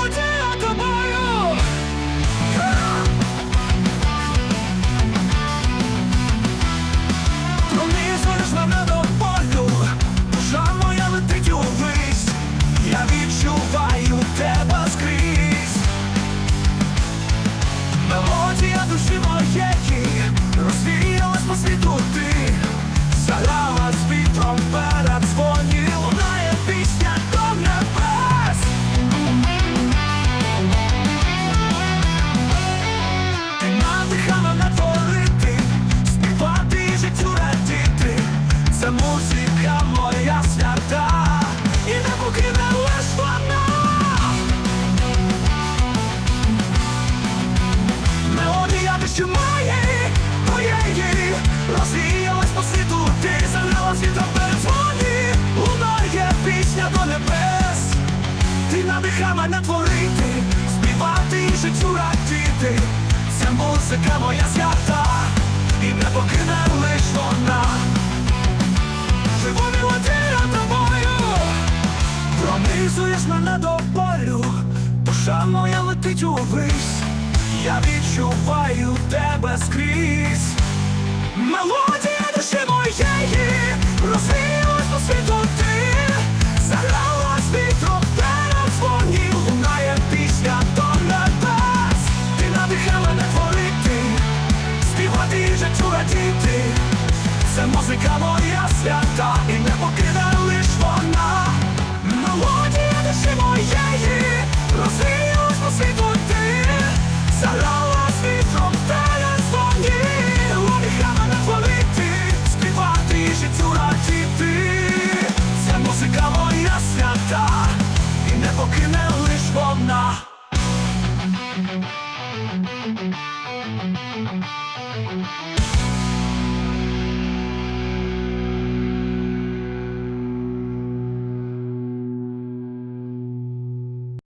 what? you Розвіялась по світу, ти залила світом передзвоні Луна пісня до небес, ти надиха мене творити, співати і життю радіти. Ця музика моя свята, і не покине лиш вона. Живу мелодія тобою, пронизуєш мене до болю, душа моя летить увись, я відчуваю тебе скрізь. Покине